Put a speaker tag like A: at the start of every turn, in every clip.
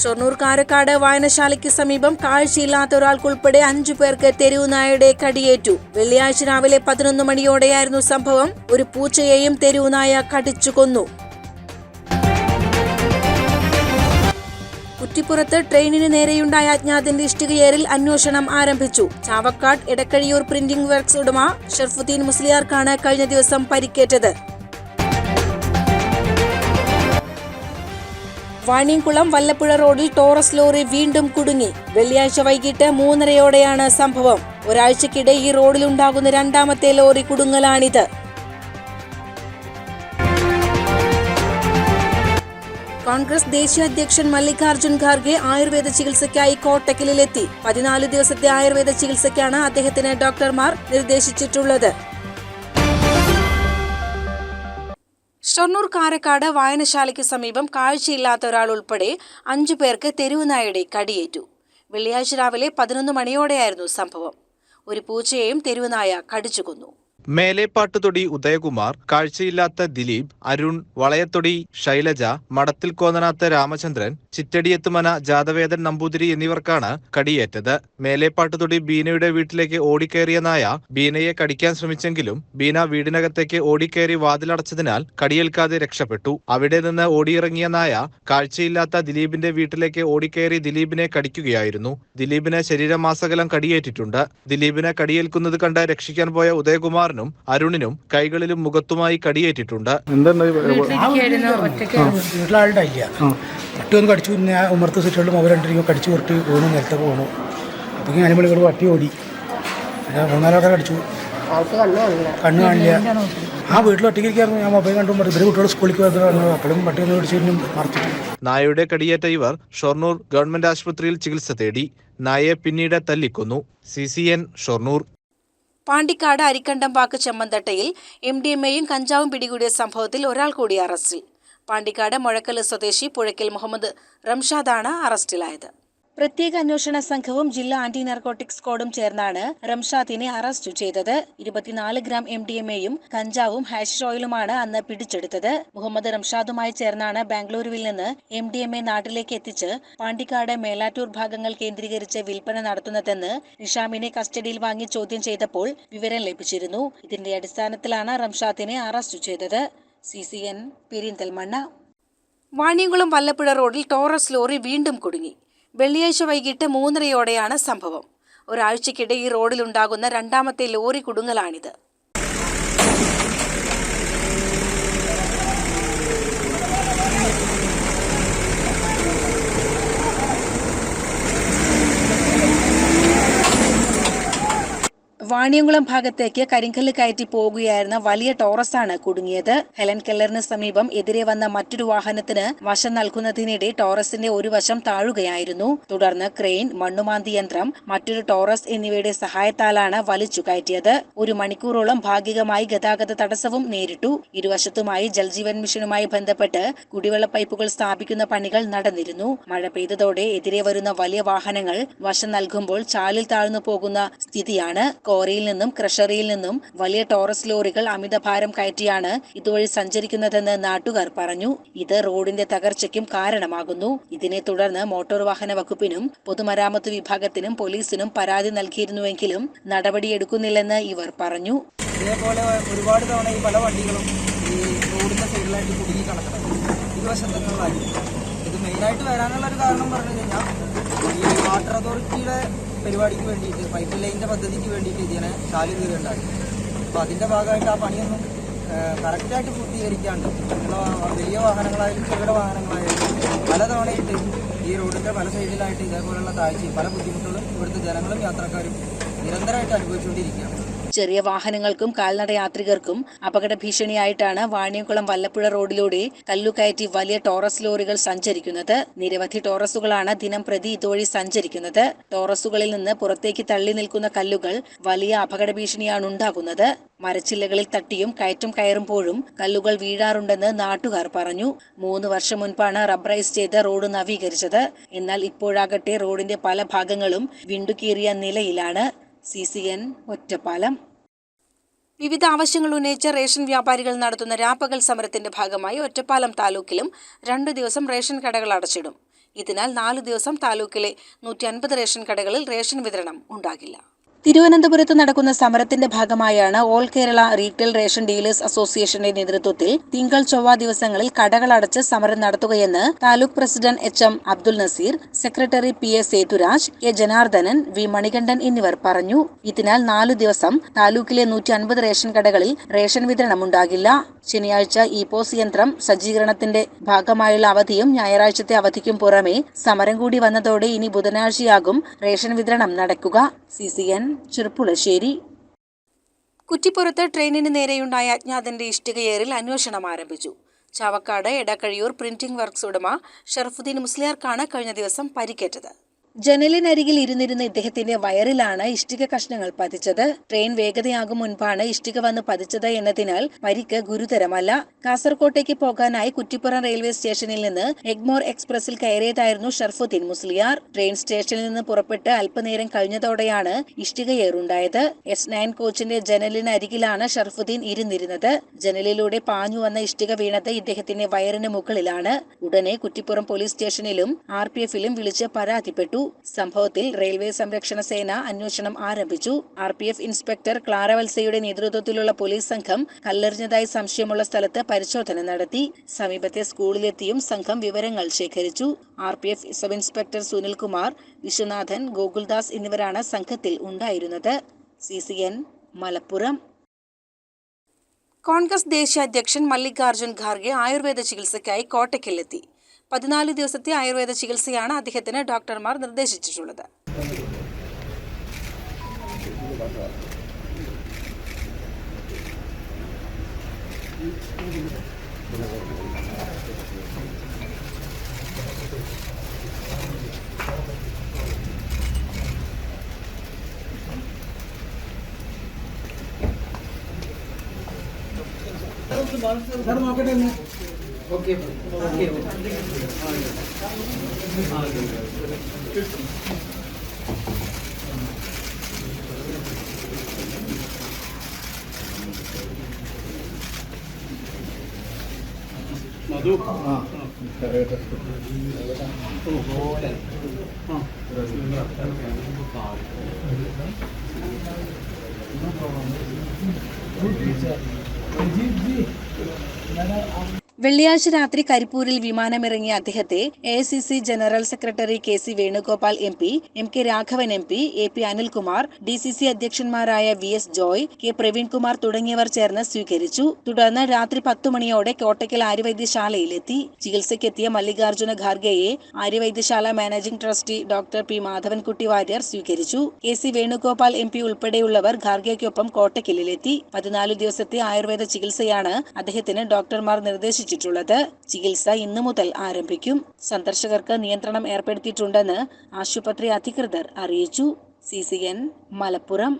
A: ഷൊർണൂർ കാരക്കാട് വായനശാലയ്ക്ക് സമീപം കാഴ്ചയില്ലാത്ത ഒരാൾക്കുൾപ്പെടെ അഞ്ചു പേർക്ക് തെരുവുനായയുടെ കടിയേറ്റു. വെള്ളിയാഴ്ച രാവിലെ പതിനൊന്ന് മണിയോടെയായിരുന്നു സംഭവം. ഒരു പൂച്ചയെയും തെരുവുനായ കടിച്ചു കൊന്നു. കുറ്റിപ്പുറത്ത് ട്രെയിനിന് നേരെയുണ്ടായ അജ്ഞാതന്റെ ഇഷ്ടികയേറിൽ അന്വേഷണം ആരംഭിച്ചു. ചാവക്കാട് എടക്കഴിയൂർ പ്രിന്റിംഗ് വർക്ക്സ് ഉടമ ഷർഫുദ്ദീൻ മുസ്ലിയാർക്കാണ് കഴിഞ്ഞ ദിവസം പരിക്കേറ്റത്. വാണിയംകുളം വല്ലപ്പുഴ റോഡിൽ ടോറസ് ലോറി വീണ്ടും കുടുങ്ങി. വെള്ളിയാഴ്ച വൈകിട്ട് മൂന്നരയോടെയാണ് സംഭവം. ഒരാഴ്ചക്കിടെ ഈ റോഡിലുണ്ടാകുന്ന രണ്ടാമത്തെ ലോറി കുടുങ്ങലാണിത്. കോൺഗ്രസ് ദേശീയ അധ്യക്ഷൻ മല്ലികാർജുൻ ഖാർഗെ ആയുർവേദ ചികിത്സയ്ക്കായി കോട്ടക്കലിലെത്തി. പതിനാല് ദിവസത്തെ ആയുർവേദ ചികിത്സയ്ക്കാണ് അദ്ദേഹത്തിന് ഡോക്ടർമാർ നിർദ്ദേശിച്ചിട്ടുള്ളത്. ഷൊർണൂർ കാരക്കാട് വായനശാലയ്ക്ക് സമീപം കാഴ്ചയില്ലാത്ത ഒരാൾ ഉൾപ്പെടെ അഞ്ചു പേർക്ക് തെരുവുനായയുടെ കടിയേറ്റു. വെള്ളിയാഴ്ച രാവിലെ പതിനൊന്ന് മണിയോടെയായിരുന്നു സംഭവം. ഒരു പൂച്ചയെയും തെരുവുനായ കടിച്ചുകൊന്നു
B: മേലേപ്പാട്ടുതൊടി ഉദയകുമാർ കാഴ്ചയില്ലാത്ത ദിലീപ് അരുൺ വളയത്തൊടി ശൈലജ മടത്തിൽ കോന്നനാത്ത രാമചന്ദ്രൻ ചിറ്റടിയെത്തുമന ജാതവേദൻ നമ്പൂതിരി എന്നിവർക്കാണ് കടിയേറ്റത്. മേലേപ്പാട്ടുതൊടി ബീനയുടെ വീട്ടിലേക്ക് ഓടിക്കേറിയ നായ ബീനയെ കടിക്കാൻ ശ്രമിച്ചെങ്കിലും ബീന വീടിനകത്തേക്ക് ഓടിക്കേറി വാതിലടച്ചതിനാൽ കടിയേൽക്കാതെ രക്ഷപ്പെട്ടു. അവിടെ നിന്ന് ഓടിയിറങ്ങിയ നായ കാഴ്ചയില്ലാത്ത ദിലീപിന്റെ വീട്ടിലേക്ക് ഓടിക്കേറി ദിലീപിനെ കടിക്കുകയായിരുന്നു. ദിലീപിന് ശരീരമാസകലം കടിയേറ്റിട്ടുണ്ട്. ദിലീപിനെ കടിയേൽക്കുന്നത് കണ്ട് രക്ഷിക്കാൻ പോയ ഉദയകുമാറിനും അരുണിനും കൈകളിലും മുഖത്തുമായി കടിയേറ്റിട്ടുണ്ട്.
C: വീട്ടിലാളുടെ ഇല്ല. പട്ടി ഒന്ന് കടിച്ചു ഞാൻ ഉമർത്ത് സിറ്റുകളിലും അവർ രണ്ടിരിക്കും കടിച്ചു പുറത്ത് വീണു നിലത്തൊക്കെ പോകണു അപ്പം ഇങ്ങനെ അനിമളികൾ വട്ടി ഓടി. മൂന്നാലോടെ കടിച്ചു. കണ്ണ് കാണില്ല. ആ വീട്ടിൽ ഒറ്റയ്ക്കിരിക്കായിരുന്നു ഞാൻ മൊബൈൽ കണ്ടു. ഇവർ കുട്ടികൾ സ്കൂളിലേക്ക് വരുന്നത് അപ്പോഴും പട്ടി ഒന്ന് കടിച്ചു മറച്ചു.
B: നായയുടെ കടിയേറ്റ ഇവർ ഷൊർണൂർ ഗവൺമെന്റ് ആശുപത്രിയിൽ ചികിത്സ തേടി. നായയെ പിന്നീട് തല്ലിക്കൊന്നു. C C N Shoranur.
A: Pandikkad Arikkandampakku ചെമ്മന്തട്ടയിൽ M D M എയും കഞ്ചാവും പിടികൂടിയ സംഭവത്തിൽ ഒരാൾ കൂടി അറസ്റ്റിൽ. പാണ്ടിക്കാട് മുഴക്കൽ സ്വദേശി പുഴയ്ക്കൽ മുഹമ്മദ് റംഷാദാണ് അറസ്റ്റിലായത്. പ്രത്യേക അന്വേഷണ സംഘവും ജില്ലാ ആന്റി നാർക്കോട്ടിക് സ്ക്വാഡും ചേർന്നാണ് റംഷാദിനെ അറസ്റ്റ് ചെയ്തത്. ഇരുപത്തിനാല് ഗ്രാം എം ഡി എം എയും കഞ്ചാവും ഹാഷിഷ് ഓയിലുമാണ് അന്ന് പിടിച്ചെടുത്തത്. മുഹമ്മദ് റംഷാദുമായി ചേർന്നാണ് ബാംഗ്ലൂരുവിൽ നിന്ന് എം ഡി എം എ നാട്ടിലേക്ക് എത്തിച്ച് പാണ്ടിക്കാട് മേലാറ്റൂർ ഭാഗങ്ങൾ കേന്ദ്രീകരിച്ച് വിൽപ്പന നടത്തുന്നതെന്ന് നിഷാമിനെ കസ്റ്റഡിയിൽ വാങ്ങി ചോദ്യം ചെയ്തപ്പോൾ വിവരം ലഭിച്ചിരുന്നു. ഇതിന്റെ അടിസ്ഥാനത്തിലാണ് റംഷാദിനെ അറസ്റ്റ് ചെയ്തത്. C C N Perinthalmanna. Vaniyamkulam Vallappuzha റോഡിൽ ടോറസ് ലോറി വീണ്ടും കുടുങ്ങി. വെള്ളിയാഴ്ച വൈകിട്ട് മൂന്നരയോടെയാണ് സംഭവം. ഒരാഴ്ചക്കിടെ ഈ റോഡിലുണ്ടാകുന്ന രണ്ടാമത്തെ ലോറി കുടുങ്ങലാണിത്. വാണിയംകുളം ഭാഗത്തേക്ക് കരിങ്കല്ല് കയറ്റി പോകുകയായിരുന്ന വലിയ ടോറസാണ് കുടുങ്ങിയത്. ഹെലൻ കെല്ലറിന് സമീപം എതിരെ വന്ന മറ്റൊരു വാഹനത്തിന് വശം നൽകുന്നതിനിടെ ടോറസിന്റെ ഒരു വശം താഴുകയായിരുന്നു. തുടർന്ന് ക്രെയിൻ മണ്ണുമാന്തി യന്ത്രം മറ്റൊരു ടോറസ് എന്നിവയുടെ സഹായത്താലാണ് വലിച്ചു കയറ്റിയത്. ഒരു മണിക്കൂറോളം ഭാഗികമായി ഗതാഗത തടസ്സവും നേരിട്ടു. ഇരുവശത്തുമായി ജൽജീവൻ മിഷനുമായി ബന്ധപ്പെട്ട് കുടിവെള്ള പൈപ്പുകൾ സ്ഥാപിക്കുന്ന പണികൾ നടന്നിരുന്നു. മഴ പെയ്തതോടെ എതിരെ വരുന്ന വലിയ വാഹനങ്ങൾ വശം നൽകുമ്പോൾ ചാലിൽ താഴ്ന്നു പോകുന്ന സ്ഥിതിയാണ്. കോറിയിൽ നിന്നും ക്രഷറിയിൽ നിന്നും വലിയ ടോറസ് ലോറികൾ അമിതഭാരം കയറ്റിയാണ് ഇതുവഴി സഞ്ചരിക്കുന്നതെന്ന് നാട്ടുകാർ പറഞ്ഞു. ഇത് റോഡിന്റെ തകർച്ചയ്ക്കും കാരണമാകുന്നു. ഇതിനെ തുടർന്ന് മോട്ടോർ വാഹന വകുപ്പിനും പൊതുമരാമത്ത് വിഭാഗത്തിനും പോലീസിനും പരാതി നൽകിയിരുന്നുവെങ്കിലും നടപടിയെടുക്കുന്നില്ലെന്ന് ഇവർ പറഞ്ഞു.
D: ഇതേപോലെ ഒരുപാട് തവണ ഈ പല വണ്ടികളും ഈ റോഡിന്റെ സൈഡിലായിട്ട് കുടുങ്ങി കിടക്കണം ഇരുവശത്തു നിന്നുള്ളതായി ഇത് മെയിനായിട്ട് വരാനുള്ള ഒരു കാരണം പറഞ്ഞു കഴിഞ്ഞാൽ ഈ വാട്ടർ അതോറിറ്റിയുടെ പരിപാടിക്ക് വേണ്ടിയിട്ട് പൈപ്പ് ലൈനിന്റെ പദ്ധതിക്ക് വേണ്ടിയിട്ട് ഇതിനെ ചാലു വീടുണ്ടായി അപ്പോൾ അതിന്റെ ഭാഗമായിട്ട് ആ പണിയൊന്നും കറക്റ്റായിട്ട് പൂർത്തീകരിക്കാണ്ട് വലിയ വാഹനങ്ങളായാലും ചെറുകിട വാഹനങ്ങളായാലും പലതവണയിട്ട് ഈ റോഡിന്റെ പല സൈഡിലായിട്ട് ഇതേപോലുള്ള താഴ്ചയും പല ബുദ്ധിമുട്ടുകളും ഇവിടുത്തെ ജനങ്ങളും യാത്രക്കാരും നിരന്തരമായിട്ട് അനുഭവിച്ചുകൊണ്ടിരിക്കുകയാണ്.
A: ചെറിയ വാഹനങ്ങൾക്കും കാൽനട യാത്രികർക്കും അപകട ഭീഷണിയായിട്ടാണ് വാണിയംകുളം വല്ലപ്പുഴ റോഡിലൂടെ കല്ലുകയറ്റി വലിയ ടോറസ് ലോറികൾ സഞ്ചരിക്കുന്നത്. നിരവധി ടോറസുകളാണ് ദിനം പ്രതി ഇതുവഴി സഞ്ചരിക്കുന്നത്. ടോറസുകളിൽ നിന്ന് പുറത്തേക്ക് തള്ളി നിൽക്കുന്ന കല്ലുകൾ വലിയ അപകട ഭീഷണിയാണ് ഉണ്ടാകുന്നത്. മരച്ചില്ലകളിൽ തട്ടിയും കയറ്റം കയറുമ്പോഴും കല്ലുകൾ വീഴാറുണ്ടെന്ന് നാട്ടുകാർ പറഞ്ഞു. മൂന്ന് വർഷം മുൻപാണ് റബ്ബറൈസ് ചെയ്ത് റോഡ് നവീകരിച്ചത്. എന്നാൽ ഇപ്പോഴാകട്ടെ റോഡിന്റെ പല ഭാഗങ്ങളും വിണ്ടുകീറിയ നിലയിലാണ്. C C N Ottapalam. വിവിധ ആവശ്യങ്ങൾ ഉന്നയിച്ച റേഷൻ വ്യാപാരികൾ നടത്തുന്ന രാപ്പകൽ സമരത്തിന്റെ ഭാഗമായി ഒറ്റപ്പാലം താലൂക്കിലും രണ്ടു ദിവസം റേഷൻ കടകൾ അടച്ചിടും. ഇതിനാൽ നാലു ദിവസം താലൂക്കിലെ നൂറ്റി അൻപത് റേഷൻ കടകളിൽ റേഷൻ വിതരണം ഉണ്ടാകില്ല. തിരുവനന്തപുരത്ത് നടക്കുന്ന സമരത്തിന്റെ ഭാഗമായാണ് all Kerala retail ration dealers അസോസിയേഷന്റെ നേതൃത്വത്തിൽ തിങ്കൾ ചൊവ്വ ദിവസങ്ങളിൽ കടകൾ അടച്ച് സമരം നടത്തുകയെന്ന് taluk president H M Abdul Naseer secretary P S Sethuraj A Janardhanan V Manikandan എന്നിവർ പറഞ്ഞു. ഇതിനാൽ നാലു ദിവസം താലൂക്കിലെ നൂറ്റി അൻപത് റേഷൻ കടകളിൽ റേഷൻ വിതരണം ഉണ്ടാകില്ല ശനിയാഴ്ച ഇ പോസ് യന്ത്രം സജ്ജീകരണത്തിന്റെ ഭാഗമായുള്ള അവധിയും ഞായറാഴ്ചത്തെ അവധിക്കും പുറമെ സമരം കൂടി വന്നതോടെ ഇനി ബുധനാഴ്ചയാകും റേഷൻ വിതരണം നടക്കുക. C C N Cherpulassery. കുറ്റിപ്പുറത്ത് ട്രെയിനിന് നേരെയുണ്ടായ അജ്ഞാതന്റെ ഇഷ്ടികയേറിൽ അന്വേഷണം ആരംഭിച്ചു. ചാവക്കാട് എടക്കഴിയൂർ പ്രിന്റിംഗ് വർക്ക്സ് ഉടമ ഷറഫുദ്ദീൻ മുസ്ലിയാർക്കാണ് കഴിഞ്ഞ ദിവസം പരിക്കേറ്റത്. ജനലിനരികിൽ ഇരുന്നിരുന്ന ഇദ്ദേഹത്തിന്റെ വയറിലാണ് ഇഷ്ടിക കഷ്ണങ്ങൾ പതിച്ചത്. ട്രെയിൻ വേഗതയാകും മുൻപാണ് ഇഷ്ടിക വന്ന് പതിച്ചത് എന്നതിനാൽ പരിക്ക് ഗുരുതരമല്ല. കാസർകോട്ടേക്ക് പോകാനായി കുറ്റിപ്പുറം റെയിൽവേ സ്റ്റേഷനിൽ നിന്ന് എഗ്മോർ എക്സ്പ്രസിൽ കയറിയതായിരുന്നു ഷർഫുദ്ദീൻ മുസ്ലിയാർ. ട്രെയിൻ സ്റ്റേഷനിൽ നിന്ന് പുറപ്പെട്ട് അല്പനേരം കഴിഞ്ഞതോടെയാണ് ഇഷ്ടികയേറുണ്ടായത് എസ് നയൻ കോച്ചിന്റെ ജനലിനരികിലാണ് ഷർഫുദ്ദീൻ ഇരുന്നിരുന്നത്. ജനലിലൂടെ പാഞ്ഞു വന്ന ഇഷ്ടിക വീണത് ഇദ്ദേഹത്തിന്റെ വയറിന് മുകളിലാണ്. ഉടനെ കുറ്റിപ്പുറം പോലീസ് സ്റ്റേഷനിലും ആർ പി എഫിലും വിളിച്ച് പരാതിപ്പെട്ടു. സംഭവത്തിൽ റെയിൽവേ സംരക്ഷണ സേന അന്വേഷണം ആരംഭിച്ചു. ആർ പി എഫ് ഇൻസ്പെക്ടർ ക്ലാരവത്സയുടെ നേതൃത്വത്തിലുള്ള പോലീസ് സംഘം കല്ലെറിഞ്ഞതായി സംശയമുള്ള സ്ഥലത്ത് പരിശോധന നടത്തി. സമീപത്തെ സ്കൂളിലെത്തിയും സംഘം വിവരങ്ങൾ ശേഖരിച്ചു. R P F sub inspector Sunilkumar Viswanathan Gokuldas എന്നിവരാണ് സംഘത്തിൽ ഉണ്ടായിരുന്നത്. C C N Malappuram. Congress ദേശീയ അധ്യക്ഷൻ മല്ലികാർജുൻ ഖാർഗെ ആയുർവേദ ചികിത്സയ്ക്കായി കോട്ടയ്ക്കിലെത്തി. പതിനാല് ദിവസത്തെ ആയുർവേദ ചികിത്സയാണ് അദ്ദേഹത്തിന് ഡോക്ടർമാർ നിർദ്ദേശിച്ചിട്ടുള്ളത്. Madhu? Ah. Ah. Ah. Ah. Ah. Ah. Ah. Ah. Ah. Ah. Ah. Ah. Ah. Ah. വെള്ളിയാഴ്ച രാത്രി കരിപ്പൂരിൽ വിമാനമിറങ്ങിയ അദ്ദേഹത്തെ A C C general secretary K C Venugopal M P M K Raghavan M P A P Anilkumar D C C അധ്യക്ഷന്മാരായ V S Joy K Praveenkumar തുടങ്ങിയവർ ചേർന്ന് സ്വീകരിച്ചു. തുടർന്ന് രാത്രി പത്തു മണിയോടെ കോട്ടയ്ക്കൽ ആര്യവൈദ്യശാലയിലെത്തി. ചികിത്സയ്ക്കെത്തിയ Mallikarjuna ഖാർഗെയെ Aryavaidyasala managing trustee doctor P Madhavankutty Warrier സ്വീകരിച്ചു. K C Venugopal M P ഉൾപ്പെടെയുള്ളവർ ഖാർഗെയ്ക്കൊപ്പം കോട്ടയ്ക്കലിലെത്തി. പതിനാല് ദിവസത്തെ ആയുർവേദ ചികിത്സയാണ് അദ്ദേഹത്തിന് ഡോക്ടർമാർ നിർദ്ദേശിച്ചിട്ടുള്ളത് ചികിത്സ ഇന്നു മുതൽ ആരംഭിക്കും. സന്ദർശകർക്ക് നിയന്ത്രണം ഏർപ്പെടുത്തിയിട്ടുണ്ടെന്ന് ആശുപത്രി അധികൃതർ അറിയിച്ചു. C C N Malappuram.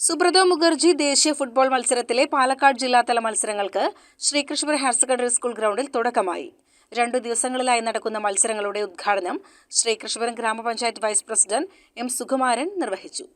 A: Subroto Mukherjee ദേശീയ ഫുട്ബോൾ മത്സരത്തിലെ പാലക്കാട് ജില്ലാതല മത്സരങ്ങൾക്ക് ശ്രീകൃഷ്ണപുരം ഹയർ സെക്കൻഡറി സ്കൂൾ ഗ്രൗണ്ടിൽ തുടക്കമായി. രണ്ടു ദിവസങ്ങളിലായി നടക്കുന്ന മത്സരങ്ങളുടെ ഉദ്ഘാടനം ശ്രീകൃഷ്ണപുരം ഗ്രാമപഞ്ചായത്ത് വൈസ് പ്രസിഡന്റ് എം സുകുമാരൻ നിർവഹിച്ചു.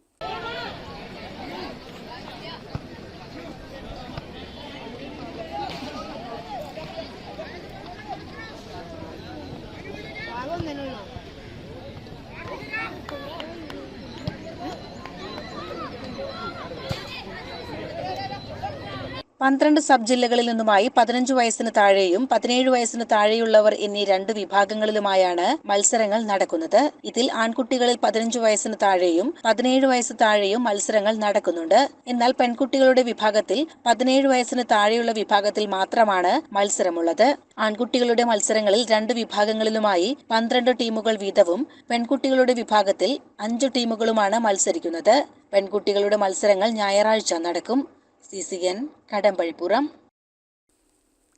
A: പന്ത്രണ്ട് സബ് ജില്ലകളിൽ നിന്നുമായി പതിനഞ്ച് വയസ്സിന് താഴെയും പതിനേഴ് വയസ്സിന് താഴെയുള്ളവർ എന്നീ രണ്ട് വിഭാഗങ്ങളിലുമായാണ് മത്സരങ്ങൾ നടക്കുന്നത്. ഇതിൽ ആൺകുട്ടികളിൽ പതിനഞ്ച് വയസ്സിന് താഴെയും പതിനേഴ് വയസ്സ് താഴെയും മത്സരങ്ങൾ നടക്കുന്നുണ്ട്. എന്നാൽ പെൺകുട്ടികളുടെ വിഭാഗത്തിൽ പതിനേഴ് വയസ്സിന് താഴെയുള്ള വിഭാഗത്തിൽ മാത്രമാണ് മത്സരമുള്ളത്. ആൺകുട്ടികളുടെ മത്സരങ്ങളിൽ രണ്ട് വിഭാഗങ്ങളിലുമായി പന്ത്രണ്ട് ടീമുകൾ വീതവും പെൺകുട്ടികളുടെ വിഭാഗത്തിൽ അഞ്ച് ടീമുകളുമാണ് മത്സരിക്കുന്നത്. പെൺകുട്ടികളുടെ മത്സരങ്ങൾ ഞായറാഴ്ച നടക്കും. C C N Kadampazhipuram.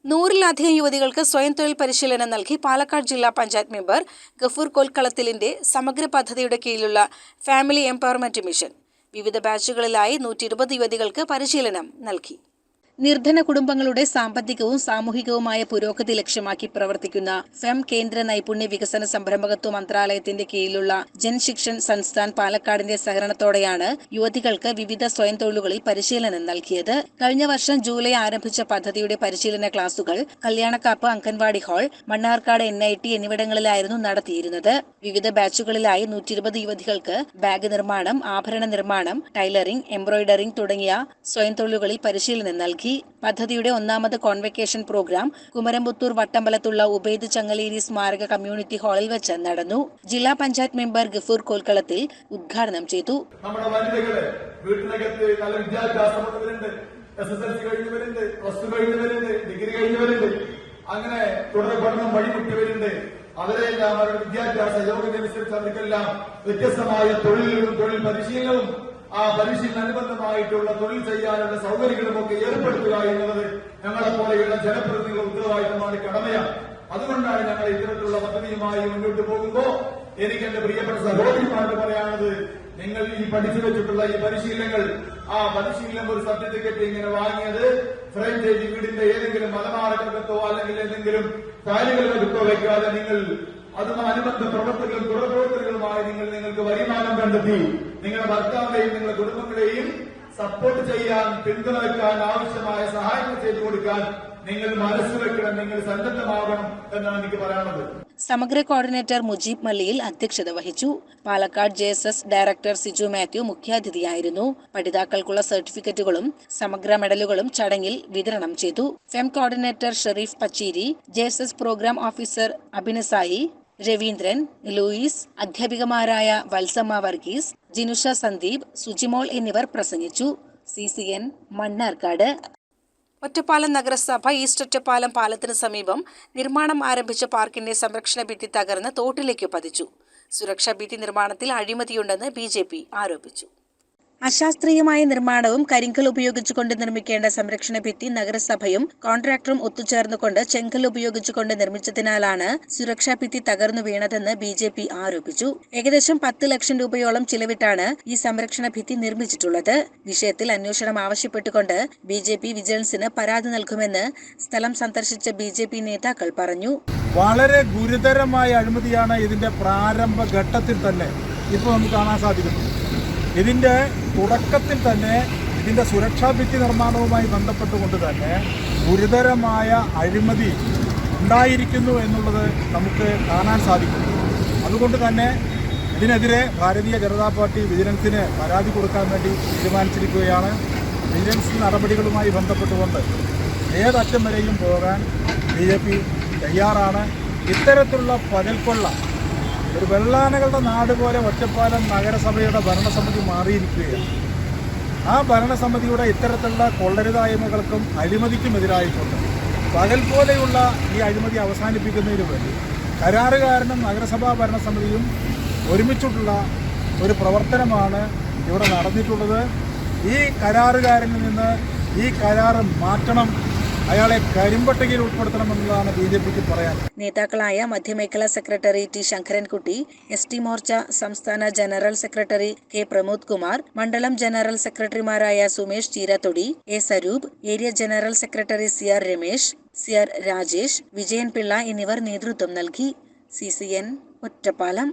A: നൂറിലധികം യുവതികൾക്ക് സ്വയം തൊഴിൽ പരിശീലനം നൽകി പാലക്കാട് ജില്ലാ പഞ്ചായത്ത് മെമ്പർ ഗഫൂർ കോൽക്കളത്തിലിന്റെ സമഗ്ര പദ്ധതിയുടെ കീഴിലുള്ള ഫാമിലി എംപവർമെന്റ് മിഷൻ. വിവിധ ബാച്ചുകളിലായി നൂറ്റി യുവതികൾക്ക് പരിശീലനം നൽകി. നിർധന കുടുംബങ്ങളുടെ സാമ്പത്തികവും സാമൂഹികവുമായ പുരോഗതി ലക്ഷ്യമാക്കി പ്രവർത്തിക്കുന്ന ഫെം കേന്ദ്ര നൈപുണ്യ വികസന സംരംഭകത്വ മന്ത്രാലയത്തിന്റെ കീഴിലുള്ള ജൻശിക്ഷൻ സംസ്ഥാൻ പാലക്കാടിന്റെ സഹകരണത്തോടെയാണ് യുവതികൾക്ക് വിവിധ സ്വയം തൊഴിലുകളിൽ പരിശീലനം നൽകിയത്. കഴിഞ്ഞ വർഷം ജൂലൈ ആരംഭിച്ച പദ്ധതിയുടെ പരിശീലന ക്ലാസുകൾ Kalyanakappu anganwadi hall Mannarkkad N I T എന്നിവിടങ്ങളിലായിരുന്നു നടത്തിയിരുന്നത്. വിവിധ ബാച്ചുകളിലായി നൂറ്റി ഇരുപത് യുവതികൾക്ക് ബാഗ് നിർമ്മാണം ആഭരണ നിർമ്മാണം ടൈലറിംഗ് എംബ്രോയിഡറിംഗ് തുടങ്ങിയ സ്വയം തൊഴിലുകളിൽ പരിശീലനം നൽകി. പദ്ധതിയുടെ ഒന്നാമത് കോൺവെക്കേഷൻ പ്രോഗ്രാം കുമരംപുത്തൂർ വട്ടമ്പലത്തുള്ള ഉബൈദ് ചങ്ങലേരി സ്മാരക കമ്മ്യൂണിറ്റി ഹാളിൽ വെച്ച് നടന്നു. ജില്ലാ പഞ്ചായത്ത് മെമ്പർ ഗഫൂർ കോൽക്കളത്തിൽ ഉദ്ഘാടനം ചെയ്തു.
E: നമ്മുടെ വനിതകളെ കഴിഞ്ഞവരുണ്ട് കഴിഞ്ഞവരുണ്ട് ഡിഗ്രി കഴിഞ്ഞവരുണ്ട്. അങ്ങനെ തുടർ പഠനം വഴിമുട്ടിയവരുണ്ട്. അവരെല്ലാം അവരുടെ വിദ്യാഭ്യാസ യോഗ്യതയനുസരിച്ച് അവർക്കെല്ലാം വ്യത്യസ്തമായ തൊഴിലുകളും തൊഴിൽ പരിശീലനവും ആ പരിശീലന അനുബന്ധമായിട്ടുള്ള തൊഴിൽ ചെയ്യാനുള്ള സൗകര്യങ്ങളുമൊക്കെ ഏർപ്പെടുത്തുക എന്നുള്ളത് ഞങ്ങളെ പോലെയുള്ള ജനപ്രതിനിധികളുടെ ഉത്തരവാദിത്തമാണ് കടമയാണ്. അതുകൊണ്ടാണ് ഞങ്ങൾ ഇത്തരത്തിലുള്ള പദ്ധതിയുമായി മുന്നോട്ട് പോകുമ്പോൾ എനിക്ക് എന്റെ പ്രിയപ്പെട്ട സഹോദരിമാരോട് പറയാനുള്ളത് നിങ്ങൾ ഈ പഠിച്ചു വെച്ചിട്ടുള്ള ഈ പരിശീലനങ്ങൾ ആ പരിശീലനം ഒരു സർട്ടിഫിക്കറ്റ് ഇങ്ങനെ വാങ്ങിയത് ഫ്രെയിം ചെയ്ത് വീടിന്റെ ഏതെങ്കിലും മലമാറക്കത്തോ അല്ലെങ്കിൽ എന്തെങ്കിലും കാര്യങ്ങളിലെടുത്തോ വയ്ക്കാതെ നിങ്ങൾ അതുമായി അനുബന്ധ പ്രവർത്തകരും തുടർപ്രവർത്തകരുമായി നിങ്ങൾ നിങ്ങൾക്ക് വരുമാനം കണ്ടെത്തി. നിങ്ങളുടെ ഭർത്താവിനെയും നിങ്ങളുടെ കുടുംബങ്ങളെയും സപ്പോർട്ട് ചെയ്യാൻ പിന്തുണ വെക്കാൻ ആവശ്യമായ സഹായങ്ങൾ ചെയ്തു കൊടുക്കാൻ നിങ്ങൾ മനസ്സ് വെക്കണം നിങ്ങൾ സന്നദ്ധമാകണം എന്നാണ് എനിക്ക് പറയാനുള്ളത്.
A: സമഗ്ര കോർഡിനേറ്റർ മുജീബ് മല്ലിയിൽ അധ്യക്ഷത വഹിച്ചു. Palakkad J S S director Siju Mathew മുഖ്യാതിഥിയായിരുന്നു. പഠിതാക്കൾക്കുള്ള സർട്ടിഫിക്കറ്റുകളും സമഗ്ര മെഡലുകളും ചടങ്ങിൽ വിതരണം ചെയ്തു. ഫെം coordinator Shereef Pacheeri J programme officer Abhinasai Raveendran Louis അധ്യാപികമാരായ Valsamma Varghese Jinusha Sandeep Sujimol എന്നിവർ പ്രസംഗിച്ചു. C C N Mannarkkad. Ottapalam നഗരസഭ ഈസ്റ്റ് ഒറ്റപ്പാലം പാലത്തിന് സമീപം നിർമ്മാണം ആരംഭിച്ച പാർക്കിന്റെ സംരക്ഷണ ഭിത്തി തകർന്ന് തോട്ടിലേക്ക് പതിച്ചു. സുരക്ഷാ ഭിത്തി നിർമ്മാണത്തിൽ അഴിമതിയുണ്ടെന്ന് ബി ആരോപിച്ചു. അശാസ്ത്രീയമായ നിർമ്മാണവും കരിങ്കൽ ഉപയോഗിച്ചുകൊണ്ട് നിർമ്മിക്കേണ്ട സംരക്ഷണ ഭിത്തി നഗരസഭയും കോൺട്രാക്ടറും ഒത്തുചേർന്നുകൊണ്ട് ചെങ്കൽ ഉപയോഗിച്ചുകൊണ്ട് നിർമ്മിച്ചതിനാലാണ് സുരക്ഷാ ഭിത്തി തകർന്നു വീണതെന്ന് ബി ജെ പി ആരോപിച്ചു. ഏകദേശം പത്ത് ലക്ഷം രൂപയോളം ചിലവിട്ടാണ് ഈ സംരക്ഷണ ഭിത്തി നിർമ്മിച്ചിട്ടുള്ളത്. വിഷയത്തിൽ അന്വേഷണം ആവശ്യപ്പെട്ടുകൊണ്ട് ബി ജെ പി വിജിലൻസിന് പരാതി നൽകുമെന്ന് സ്ഥലം സന്ദർശിച്ച ബി ജെ പി നേതാക്കൾ പറഞ്ഞു.
F: വളരെ ഗുരുതരമായ അഴിമതിയാണ് ഇതിന്റെ പ്രാരംഭ ഘട്ടത്തിൽ തന്നെ ഇപ്പോൾ നമുക്ക് കാണാൻ സാധിക്കുന്നു ഇതിന്റെ തുടക്കത്തിൽ തന്നെ ഇതിന്റെ സുരക്ഷാ ഭിത്തി നിർമ്മാണവുമായി ബന്ധപ്പെട്ടുകൊണ്ട് തന്നെ ഗുരുതരമായ അഴിമതി ഉണ്ടായിരിക്കുന്നു എന്നുള്ളത് നമുക്ക് കാണാൻ സാധിക്കും. അതുകൊണ്ട് തന്നെ ഇതിനെതിരെ ഭാരതീയ ജനതാ പാർട്ടി വിജിലൻസിന് പരാതി കൊടുക്കാൻ വേണ്ടി തീരുമാനിച്ചിരിക്കുകയാണ്. വിജിലൻസ് നടപടികളുമായി ബന്ധപ്പെട്ടുകൊണ്ട് ഏതറ്റം വരെയും പോകാൻ ബി ജെ പി തയ്യാറാണ്. ഇത്തരത്തിലുള്ള പകൽക്കൊള്ള ഒരു വെള്ളാനകളുടെ നാട് പോലെ ഒറ്റപ്പാലം നഗരസഭയുടെ ഭരണസമിതി മാറിയിരിക്കുകയാണ്. ആ ഭരണസമിതിയുടെ ഇത്തരത്തിലുള്ള കൊള്ളരുതായ്മകൾക്കും അഴിമതിക്കും എതിരായിക്കൊണ്ട് പകൽ പോലെയുള്ള ഈ അഴിമതി അവസാനിപ്പിക്കുന്നതിന് വേണ്ടി കരാറുകാരനും നഗരസഭാ ഭരണസമിതിയും ഒരുമിച്ചിട്ടുള്ള ഒരു പ്രവർത്തനമാണ് ഇവിടെ നടന്നിട്ടുള്ളത്. ഈ കരാറുകാരനിൽ നിന്ന് ഈ കരാറ് മാറ്റണം അയാളെ കരിമ്പട്ടികയിൽ ഉൾപ്പെടുത്തണമെന്നതാണ് ബി ജെ പിക്ക് പറയാൻ.
A: നേതാക്കളായ മധ്യമേഖലാ secretary T Sankarankutty S T Morcha സംസ്ഥാന general secretary K Pramod Kumar മണ്ഡലം ജനറൽ സെക്രട്ടറിമാരായ Sumesh Cheerathodi A Saroop area general secretary C R Ramesh C R Rajesh Vijayan Pillai എന്നിവർ നേതൃത്വം നൽകി. C C N Ottapalam.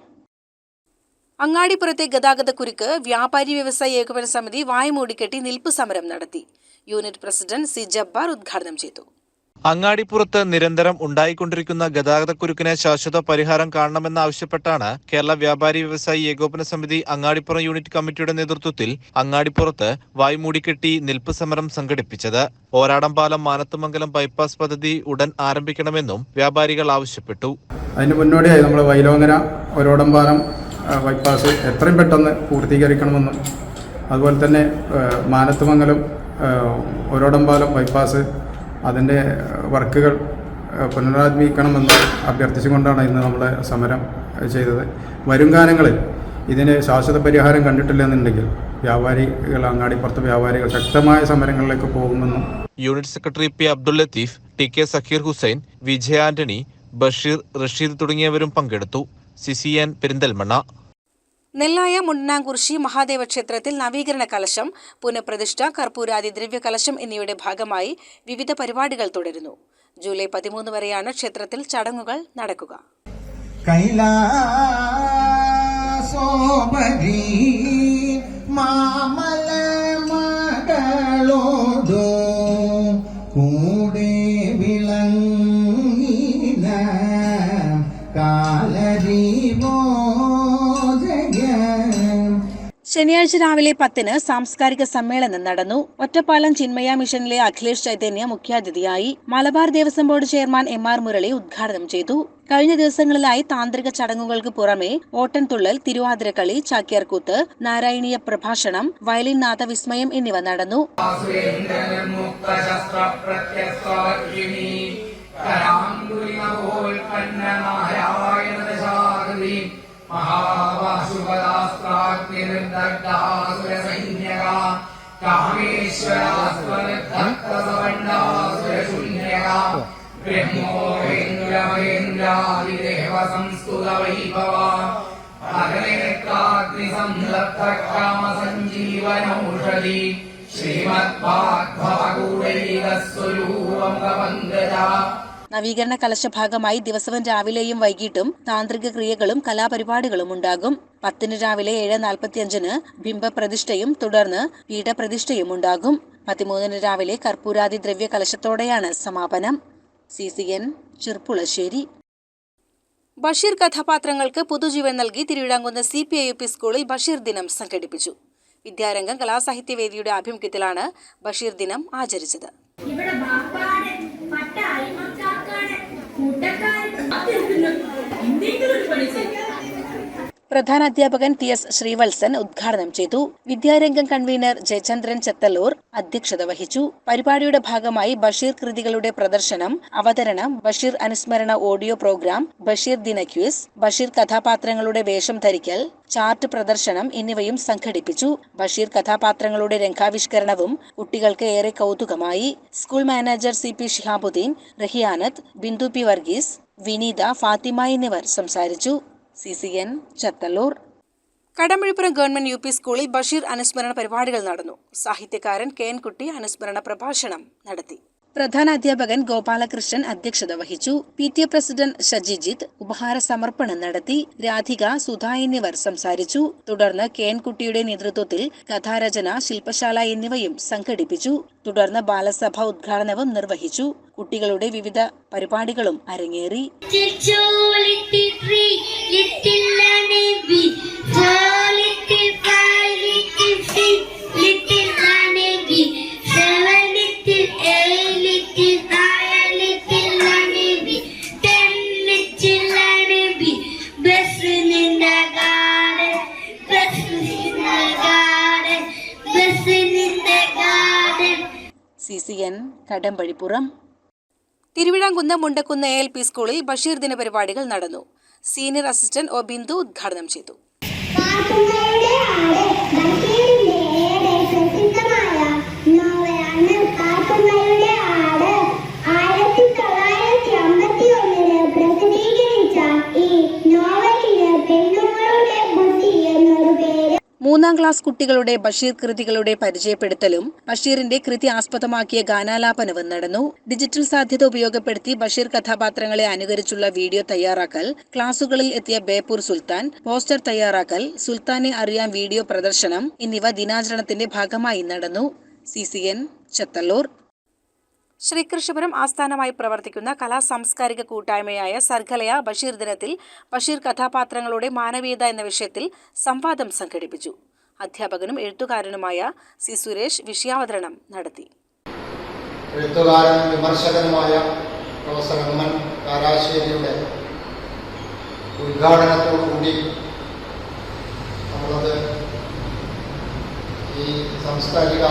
A: അങ്ങാടിപ്പുറത്തെ ഗതാഗത കുരുക്ക് വ്യാപാരി വ്യവസായ ഏകോപന സമിതി വായ്മൂടിക്കെട്ടി നിൽപ്പ് സമരം നടത്തി. യൂണിറ്റ് പ്രസിഡന്റ് സി ജബ്ബാർ ഉദ്ഘാടനം ചെയ്തു.
B: അങ്ങാടിപ്പുറത്ത് നിരന്തരം ഉണ്ടായിക്കൊണ്ടിരിക്കുന്ന ഗതാഗതക്കുരുക്കിന് ശാശ്വത പരിഹാരം കാണണമെന്നാവശ്യപ്പെട്ടാണ് കേരള വ്യാപാരി വ്യവസായി ഏകോപന സമിതി അങ്ങാടിപ്പുറം യൂണിറ്റ് കമ്മിറ്റിയുടെ നേതൃത്വത്തിൽ അങ്ങാടിപ്പുറത്ത് വായ്മൂടിക്കെട്ടി നിൽപ്പ് സമരം സംഘടിപ്പിച്ചത്. ഓരാടംപാലം മാനത്തുമംഗലം ബൈപ്പാസ് പദ്ധതി ഉടൻ ആരംഭിക്കണമെന്നും വ്യാപാരികൾ ആവശ്യപ്പെട്ടു.
G: അതിന് മുന്നോടിയായി നമ്മൾ വൈലോങ്ങര ഒരോടംപാലം ആ, ബൈപ്പാസ് എത്രയും പെട്ടെന്ന് പൂർത്തീകരിക്കണമെന്നും അതുപോലെ തന്നെ മാനത്തുമംഗലം ആ, ഒരോടംപാലം ബൈപ്പാസ് അതിന്റെ വർക്കുകൾ ആ, പുനരാരംഭിക്കണമെന്ന് അഭ്യർത്ഥിച്ചുകൊണ്ടാണ് ഇന്ന് നമ്മൾ സമരം ചെയ്തത്. വരും കാലങ്ങളിൽ ഇതിന് ശാശ്വത പരിഹാരം കണ്ടിട്ടില്ല എന്നുണ്ടെങ്കിൽ വ്യാപാരികൾ അങ്ങാടിപ്പുറത്ത് വ്യാപാരികൾ ശക്തമായ സമരങ്ങളിലേക്ക് പോകുമെന്നും
B: unit secretary P Abdul Latheef T K Sakeer Hussain Vijaya Antony Basheer Rasheed തുടങ്ങിയവരും പങ്കെടുത്തു. സിസിയാൻ പെരിന്തൽമണ്ണ.
A: നെല്ലായ മുണ്ണാങ്കുർശി മഹാദേവ ക്ഷേത്രത്തിൽ നവീകരണ കലശം പുനഃപ്രതിഷ്ഠ കർപ്പൂരാദി ദ്രവ്യ കലശം എന്നിവയുടെ ഭാഗമായി വിവിധ പരിപാടികൾ തുടരുന്നു. ജൂലൈ പതിമൂന്ന് വരെയാണ് ക്ഷേത്രത്തിൽ ചടങ്ങുകൾ നടക്കുക.
D: കൈലാസോപരി മാമല മകളോടോ
A: ശനിയാഴ്ച രാവിലെ പത്തിന് സാംസ്കാരിക സമ്മേളനം നടന്നു. ഒറ്റപ്പാലം ചിന്മയ മിഷനിലെ അഖിലേഷ് ചൈതന്യ മുഖ്യാതിഥിയായി Malabar Devaswom board chairman M R Murali ഉദ്ഘാടനം ചെയ്തു. കഴിഞ്ഞ ദിവസങ്ങളിലായി താന്ത്രിക ചടങ്ങുകൾക്ക് പുറമെ ഓട്ടൻതുള്ളൽ തിരുവാതിരക്കളി ചാക്യാർകൂത്ത് നാരായണീയ പ്രഭാഷണം വയലിൻ നാദവിസ്മയം എന്നിവ നടന്നു. महावासुपदास्त्राग्निर्दग्धासुरसैन्यका कामेश्वरास्त्वनिर्धत्तसवण्डासुरशून्यका ब्रह्मोहेन्द्रमहेन्द्रादिदेव संस्तुतवैभव अग्निसंलब्धकामसञ्जीवनौषधि श्रीमद्भाग्भवगूढैकस्वरूपं गवङ्गजा നവീകരണ കലശ ഭാഗമായി ദിവസവും രാവിലെയും വൈകിട്ടും താന്ത്രിക ക്രിയകളും കലാപരിപാടികളും ഉണ്ടാകും. പത്തിന് രാവിലെ ഏഴ് നാൽപ്പത്തിയഞ്ചിന് ബിംബപ്രതിഷ്ഠയും തുടർന്ന് പീഠപ്രതിഷ്ഠയും ഉണ്ടാകും. പതിമൂന്നിന് രാവിലെ കർപ്പൂരാദി ദ്രവ്യ കലശത്തോടെയാണ് സമാപനം. C C N Cherpulassery. Basheer കഥാപാത്രങ്ങൾക്ക് പുതുജീവൻ നൽകി Thiruvizhamkunnu C P I U P സ്കൂളിൽ ബഷീർ ദിനം സംഘടിപ്പിച്ചു. വിദ്യാരംഗം കലാസാഹിത്യവേദിയുടെ ആഭിമുഖ്യത്തിലാണ് ബഷീർ ദിനം ആചരിച്ചത്. പ്രധാന അധ്യാപകൻ ടി എസ് ശ്രീവത്സൻ ഉദ്ഘാടനം ചെയ്തു. വിദ്യാരംഗം കൺവീനർ ജയചന്ദ്രൻ ചെത്തല്ലൂർ അധ്യക്ഷത വഹിച്ചു. പരിപാടിയുടെ ഭാഗമായി ബഷീർ കൃതികളുടെ പ്രദർശനം അവതരണം ബഷീർ അനുസ്മരണ ഓഡിയോ പ്രോഗ്രാം ബഷീർ ദിന ക്യൂസ് ബഷീർ കഥാപാത്രങ്ങളുടെ വേഷം ധരിക്കൽ ചാർട്ട് പ്രദർശനം എന്നിവയും സംഘടിപ്പിച്ചു. ബഷീർ കഥാപാത്രങ്ങളുടെ രംഗാവിഷ്കരണവും കുട്ടികൾക്ക് ഏറെ കൗതുകമായി. School manager C P Shihabuddin Rahiyanath Bindu P Varghese Vineetha Fathima എന്നിവർ സംസാരിച്ചു. C C N Chathallur. Kadampazhipuram government U P school Basheer അനുസ്മരണ പരിപാടികൾ നടന്നു. സാഹിത്യകാരൻ കെ എൻ കുട്ടി അനുസ്മരണ പ്രഭാഷണം നടത്തി. പ്രധാന അധ്യാപകൻ ഗോപാലകൃഷ്ണൻ അധ്യക്ഷത വഹിച്ചു. P T A president Shajijith ഉപഹാര സമർപ്പണം നടത്തി. രാധിക സുധ എന്നിവർ സംസാരിച്ചു. തുടർന്ന് കെ എൻ കുട്ടിയുടെ നേതൃത്വത്തിൽ കഥാരചന ശില്പശാല എന്നിവയും സംഘടിപ്പിച്ചു. തുടർന്ന് ബാലസഭ ഉദ്ഘാടനവും നിർവഹിച്ചു. കുട്ടികളുടെ വിവിധ പരിപാടികളും അരങ്ങേറി. C C N Kadampazhipuram. Thiruvizhamkunnu Mundakkunnu A L P സ്കൂളിൽ ബഷീർ ദിന പരിപാടികൾ നടന്നു. സീനിയർ അസിസ്റ്റന്റ് ഒ ബിന്ദു ഉദ്ഘാടനം ചെയ്തു. മൂന്നാം ക്ലാസ് കുട്ടികളുടെ ബഷീർ കൃതികളുടെ പരിചയപ്പെടുത്തലും ബഷീറിന്റെ കൃതി ആസ്പദമാക്കിയ ഗാനാലാപനവും നടന്നു. ഡിജിറ്റൽ സാധ്യത ഉപയോഗപ്പെടുത്തി ബഷീർ കഥാപാത്രങ്ങളെ അനുകരിച്ചുള്ള വീഡിയോ തയ്യാറാക്കൽ ക്ലാസുകളിൽ എത്തിയ ബേപ്പൂർ സുൽത്താൻ പോസ്റ്റർ തയ്യാറാക്കൽ സുൽത്താനെ അറിയാൻ വീഡിയോ പ്രദർശനം എന്നിവ ദിനാചരണത്തിന്റെ ഭാഗമായി നടന്നു. C C N Chathallur. Sreekrishnapuram ആസ്ഥാനമായി പ്രവർത്തിക്കുന്ന കലാ സാംസ്കാരിക കൂട്ടായ്മയായ സർഗലയ ബഷീർ ദിനത്തിൽ ബഷീർ കഥാപാത്രങ്ങളുടെ മാനവീയത എന്ന വിഷയത്തിൽ സംവാദം സംഘടിപ്പിച്ചു. അധ്യാപകനും എഴുത്തുകാരനുമായ സി സുരേഷ് വിഷയാവതരണം നടത്തി.
H: എഴുത്തുകാരനും വിമർശകനുമായ പ്രൊഫസർ എം എൻ കാരാശ്ശേരിയുടെ ഉദ്ഘാടനത്തോടുകൂടി നമ്മളത് ഈ സാംസ്കാരിക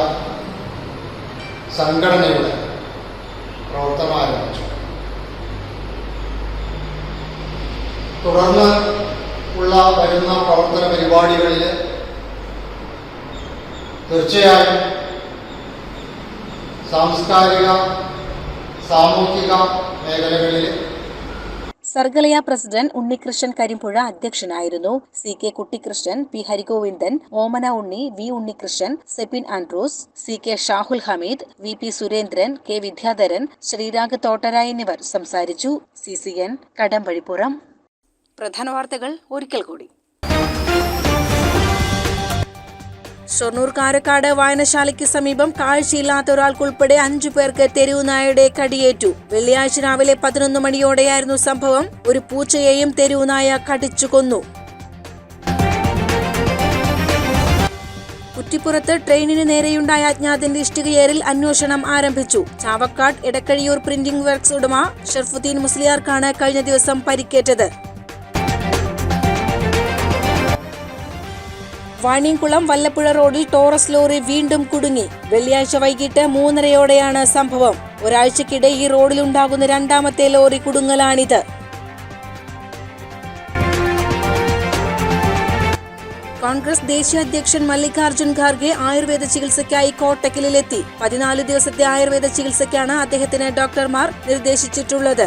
H: സംഘടനയുടെ പ്രവർത്തനം ആരംഭിച്ചു തുടർന്ന് ഉള്ള വരുന്ന പ്രവർത്തന പരിപാടികളിൽ തീർച്ചയായും സാംസ്കാരിക സാമൂഹിക മേഖലകളിൽ
A: സർഗലയ പ്രസിഡന്റ് ഉണ്ണികൃഷ്ണൻ കരിമ്പുഴ അധ്യക്ഷനായിരുന്നു. C K Kuttikrishnan P Harigovindan Omana Unni V Unnikrishnan Sebin Andrews C K Shahul Hameed V P Surendran K Vidyadharan Sreerag Thottara എന്നിവർ സംസാരിച്ചു. C C N Kadampazhipuram. പ്രധാന വാർത്തകൾ ഒരിക്കൽ കൂടി. ഷൊർണൂർ കാരക്കാട് വായനശാലയ്ക്ക് സമീപം കാഴ്ചയില്ലാത്ത ഒരാൾക്കുൾപ്പെടെ അഞ്ചു പേർക്ക് തെരുവുനായയുടെ കടിയേറ്റു. വെള്ളിയാഴ്ച രാവിലെ പതിനൊന്ന് മണിയോടെയായിരുന്നു സംഭവം. ഒരു പൂച്ചയെയും തെരുവുനായ കടിച്ചു കൊന്നു. കുറ്റിപ്പുറത്ത് ട്രെയിനിന് നേരെയുണ്ടായ അജ്ഞാതന്റെ ഇഷ്ടികയേറിൽ അന്വേഷണം ആരംഭിച്ചു. ചാവക്കാട് എടക്കഴിയൂർ പ്രിന്റിംഗ് വർക്ക്സ് ഉടമ ഷർഫുദ്ദീൻ മുസ്ലിയാർക്കാണ് കഴിഞ്ഞ ദിവസം പരിക്കേറ്റത്. വാണിയംകുളം വല്ലപ്പുഴ റോഡിൽ ടോറസ് ലോറി വീണ്ടും കുടുങ്ങി. വെള്ളിയാഴ്ച വൈകിട്ട് മൂന്നരയോടെയാണ് സംഭവം. ഒരാഴ്ചക്കിടെ ഈ റോഡിലുണ്ടാകുന്ന രണ്ടാമത്തെ ലോറി കുടുങ്ങലാണിത്. കോൺഗ്രസ് ദേശീയ അധ്യക്ഷൻ മല്ലികാർജുൻ ഖാർഗെ ആയുർവേദ ചികിത്സയ്ക്കായി കോട്ടക്കലിലെത്തി. പതിനാല് ദിവസത്തെ ആയുർവേദ ചികിത്സയ്ക്കാണ് അദ്ദേഹത്തിന് ഡോക്ടർമാർ നിർദ്ദേശിച്ചിട്ടുള്ളത്.